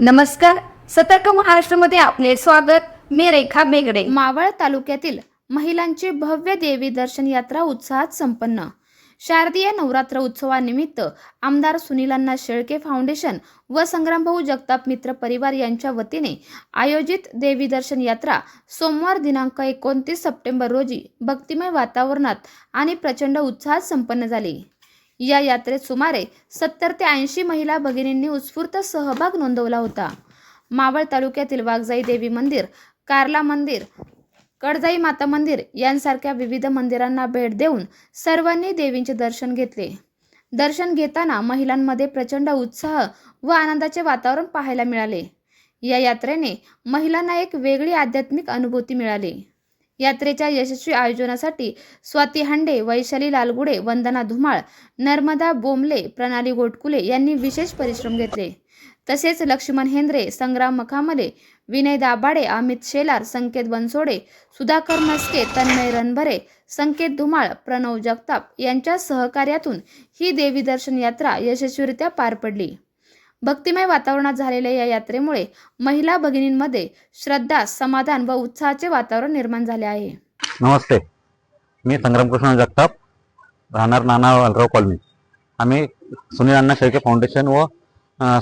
नमस्कार. सतर्क महाराष्ट्रामध्ये आपले स्वागत. मी रेखा बेगडे. मावळ तालुक्यातील महिलांची भव्य देवी दर्शन यात्रा उत्साहात संपन्न. शारदीय नवरात्र उत्सवानिमित्त आमदार सुनीलांना शेळके फाउंडेशन व संग्रामभाऊ जगताप मित्र परिवार यांच्या वतीने आयोजित देवी दर्शन यात्रा सोमवार दिनांक एकोणतीस सप्टेंबर रोजी भक्तिमय वातावरणात आणि प्रचंड उत्साहात संपन्न झाली. या यात्रेत सुमारे सत्तर ते ऐंशी महिला भगिनींनी उत्स्फूर्त सहभाग नोंदवला होता. मावळ तालुक्यातील वाघजाई देवी मंदिर कार्ला मंदिर कडजाई माता मंदिर यांसारख्या विविध मंदिरांना भेट देऊन सर्वांनी देवींचे दर्शन घेतले. दर्शन घेताना महिलांमध्ये प्रचंड उत्साह व आनंदाचे वातावरण पाहायला मिळाले. या यात्रेने महिलांना एक वेगळी आध्यात्मिक अनुभूती मिळाली. यात्रेच्या यशस्वी आयोजनासाठी स्वाती हांडे वैशाली लालगुडे वंदना धुमाळ नर्मदा बोमले प्रणाली गोटकुले यांनी विशेष परिश्रम घेतले. तसेच लक्ष्मण हेंद्रे संग्राम मखामले विनय दाभाडे अमित शेलार संकेत बनसोडे सुधाकर मस्के तन्मय रणभरे संकेत धुमाळ प्रणव जगताप यांच्या सहकार्यातून ही देवी दर्शन यात्रा यशस्वीरित्या पार पडली. भक्तिमय वातावरणात झालेल्या या यात्रेमुळे महिला भगिनींमध्ये श्रद्धा समाधान व उत्साहाचे वातावरण निर्माण झाले आहे. नमस्ते. मी संग्रामकृष्ण जगताप राहणार नाना वालराव कॉलनी. आम्ही सुनील अण्णा शेळके फाउंडेशन व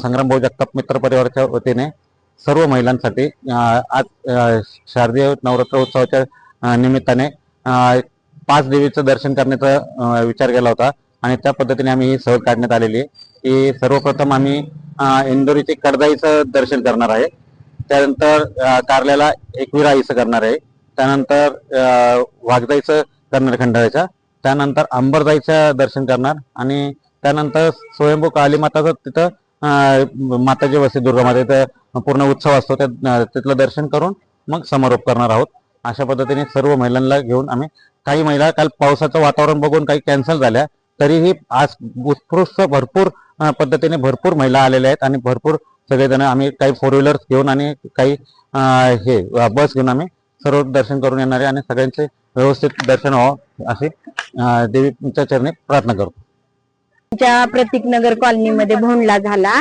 संग्राम भाऊ जगताप मित्र परिवाराच्या वतीने सर्व महिलांसाठी आज शारदीय नवरात्र उत्सवाच्या निमित्ताने पाच देवीचं दर्शन करण्याचा विचार केला होता. आणि त्या पद्धतीने आम्ही ही सहल काढण्यात आलेली आहे. की सर्वप्रथम आम्ही इंदोरीचे कडदाईचं दर्शन करणार आहे. त्यानंतर कारल्याला एकविरा आईचं करणार आहे. त्यानंतर वाघदाईचं वाघजाईचं करणार खंडाळ्याच्या. त्यानंतर अंबरजाईचं दर्शन करणार. आणि त्यानंतर स्वयंभू काली माताचं तिथं अ, माताची वस्ती दुर्गामध्ये मातेचं पूर्ण उत्सव असतो. त्या तिथलं दर्शन करून मग समारोप करणार आहोत. अशा पद्धतीने सर्व महिलांना घेऊन आम्ही काही महिला काल पावसाचं वातावरण बघून काही कॅन्सल झाल्या. तरीही आज उत्कृष्ट भरपूर पद्धतीने भरपूर महिला आलेल्या आहेत आणि भरपूर सगळेजण आम्ही काही फोर व्हीलर्स घेऊन आणि काही हे बस घेऊन आम्ही सर्व दर्शन करून येणार आहे आणि सगळ्यांचे व्यवस्थित दर्शन व्हावं असे देवीच्या चरणी प्रार्थना करतो. आमच्या प्रतीकनगर कॉलनीमध्ये भोंडला झाला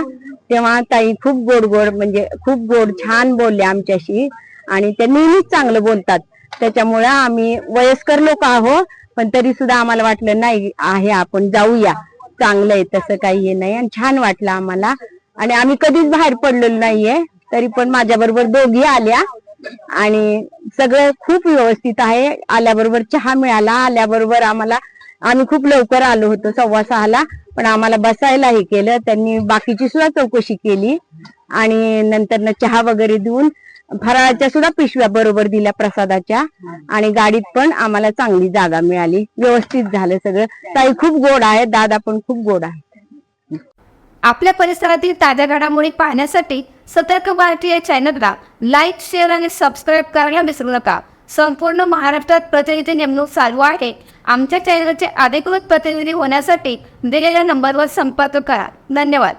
तेव्हा ताई खूप गोड गोड म्हणजे खूप गोड छान बोलल्या आमच्याशी आणि ते नेहमीच चांगलं बोलतात. त्याच्यामुळे आम्ही वयस्कर लोक आहोत पण तरी सुद्धा आम्हाला वाटलं नाही आहे आपण जाऊया. चांगलं आहे तसं काही हे नाही. आणि छान वाटलं आम्हाला. आणि आम्ही कधीच बाहेर पडलेलो नाहीये तरी पण माझ्या बरोबर दोघी आल्या. आणि सगळं खूप व्यवस्थित आहे. आल्याबरोबर चहा मिळाला. आल्याबरोबर आम्हाला आम्ही खूप लवकर आलो होतो सव्वा सहाला. पण आम्हाला बसायला हे केलं. त्यांनी बाकीची सुद्धा चौकशी केली. आणि नंतर चहा वगैरे देऊन फराळाच्या सुद्धा पिशव्या बरोबर दिल्या प्रसादाच्या. आणि गाडीत पण आम्हाला चांगली जागा मिळाली. व्यवस्थित झालं सगळं. ताई खूप गोड आहे दादा पण खूप गोड आहे आपल्या परिसरातील ताज्या घडामोडी पाहण्यासाठी सतर्क भारतीय या चॅनलला लाईक शेअर आणि सबस्क्राईब करायला विसरू नका. संपूर्ण महाराष्ट्रात प्रतिनिधी नेमणूक चालू आहे. आमच्या चॅनलचे अधिकृत प्रतिनिधी होण्यासाठी दिलेल्या नंबरवर संपर्क करा. धन्यवाद.